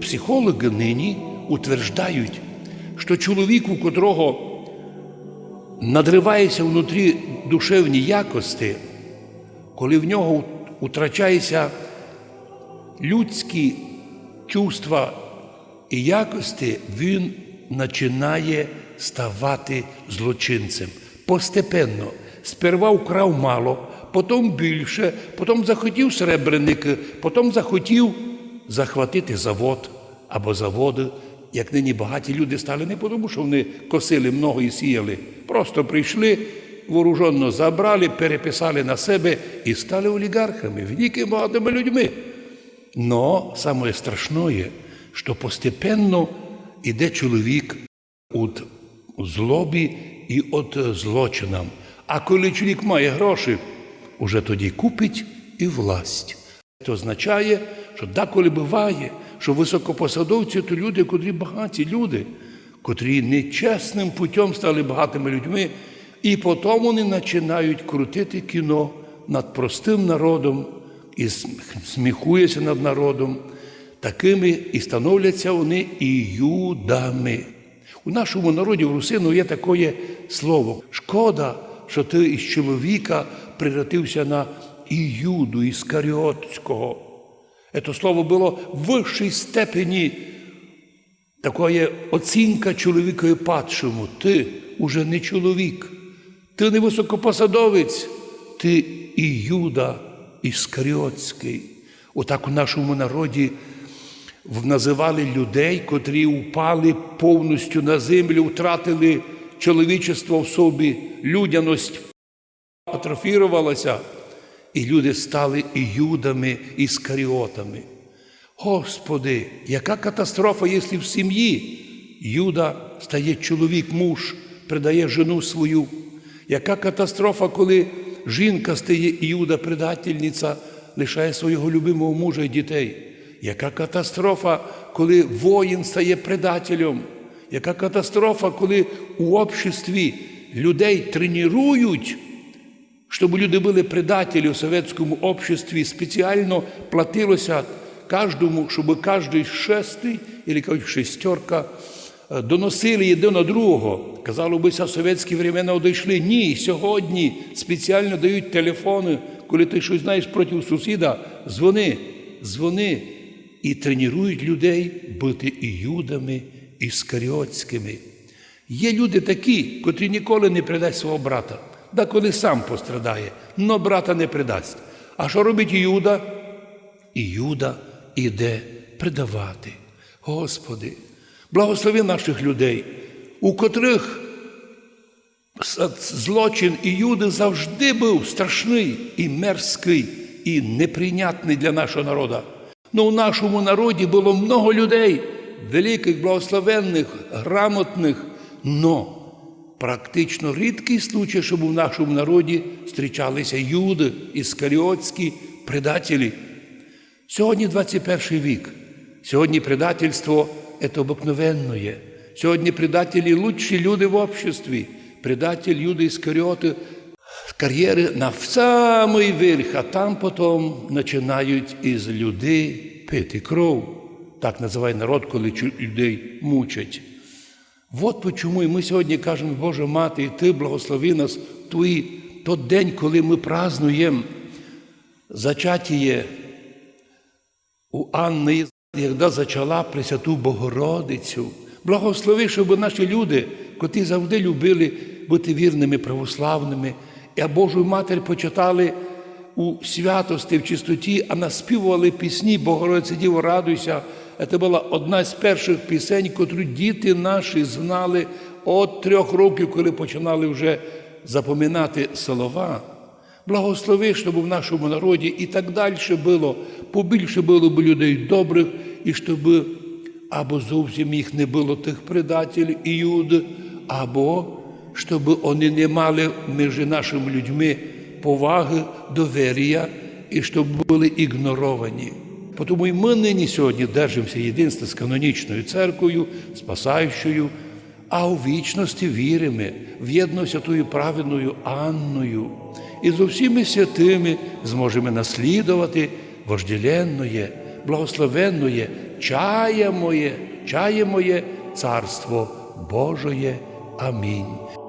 Психологи нині утверждають, що чоловік, у котрого надривається внутрі душевні якості, коли в нього утрачаються людські чувства і якості, він починає ставати злочинцем. Постепенно. Сперва вкрав мало, потім більше, потім захотів серебряники, потім захотів захватити завод або заводи. Як нині багаті люди стали не тому, що вони косили много і сіяли. Просто прийшли, вооруженно забрали, переписали на себе і стали олігархами, великими багатими людьми. Но самое страшное, що постепенно іде чоловік від злобі і від злочинам. А коли чоловік має гроші, уже тоді купить і власть. Це означає, що деколи буває, що високопосадовці то люди, котрі багаті люди, котрі нечесним путем стали багатими людьми, і потім вони починають крутити кіно над простим народом і сміхуються над народом. Такими і становляться вони іюдами. У нашому народі в русину є таке слово. Шкода, що ти із чоловіка превратився на Іюду Іскаріотського. Це слово було в вищій степені такої оцінка чоловікові падшому. Ти уже не чоловік, ти не високопосадовець, ти Іюда Іскаріотський. Отак у нашому народі називали людей, котрі упали повністю на землю, втратили чоловічество в собі, людяність атрофірувалася, і люди стали іюдами, іскаріотами. Господи, яка катастрофа, якщо в сім'ї Юда стає чоловік, муж, придає жену свою. Яка катастрофа, коли жінка стає Іуда, предательниця, лишає свого любимого мужа і дітей. Яка катастрофа, коли воїн стає предателем? Яка катастрофа, коли у обществі людей тренують, щоб люди були предателі у совєтському обществі, спеціально платилося кожному, щоб кожний шестий, або кажуть, шестерка, доносили один на другого. Казало бися, совєтські времена одійшли. Ні, сьогодні спеціально дають телефони, коли ти щось знаєш проти сусіда, дзвони, дзвони і тренують людей бути іюдами, іскаріотськими. Є люди такі, котрі ніколи не предасть свого брата, да коли сам пострадає, но брата не предасть. А що робить Іуда? Іуда іде предавати. Господи, благослови наших людей, у котрих злочин Іуди завжди був страшний і мерзкий, і неприйнятний для нашого народу. Ну, у нашому народі було много людей, великих, благословенних, грамотних, но практично рідкий случай, щоб у нашому народі зустрічалися юди, іскаріотські предателі. Сьогодні 21 вік. Сьогодні предательство це обикновенне. Сьогодні предателі лучші люди в обществі. Предатель Юди Іскаріоти кар'єри на самий верх, а там потім починають із людей пити кров. Так називає народ, коли людей мучать. От чому і ми сьогодні кажемо, Боже Мати, і Ти благослови нас твій той день, коли ми празднуємо зачаття у Анни, яка зачала Пресвяту Богородицю. Благослови, щоб наші люди, котрі завжди любили бути вірними, православними, а Божу Матір почитали у святості, в чистоті, а наспівували пісні Богородице Діво, радуйся. Це була одна з перших пісень, котру діти наші знали от трьох років, коли починали вже запоминати слова. Благослови, щоб в нашому народі і так далі було, побільше було б людей добрих, і щоб або зовсім їх не було тих предателів і юд, або щоб вони не мали між нашими людьми поваги, довір'я і щоб були ігноровані. Тому і ми нині сьогодні держимося єдинства з канонічною церквою, спасаючою, а у вічності віримо в єдно святою праведною Анною. І з усіми святими зможемо наслідувати вожделенное, благословенное чає моє, чає моє царство Божоє. Амінь.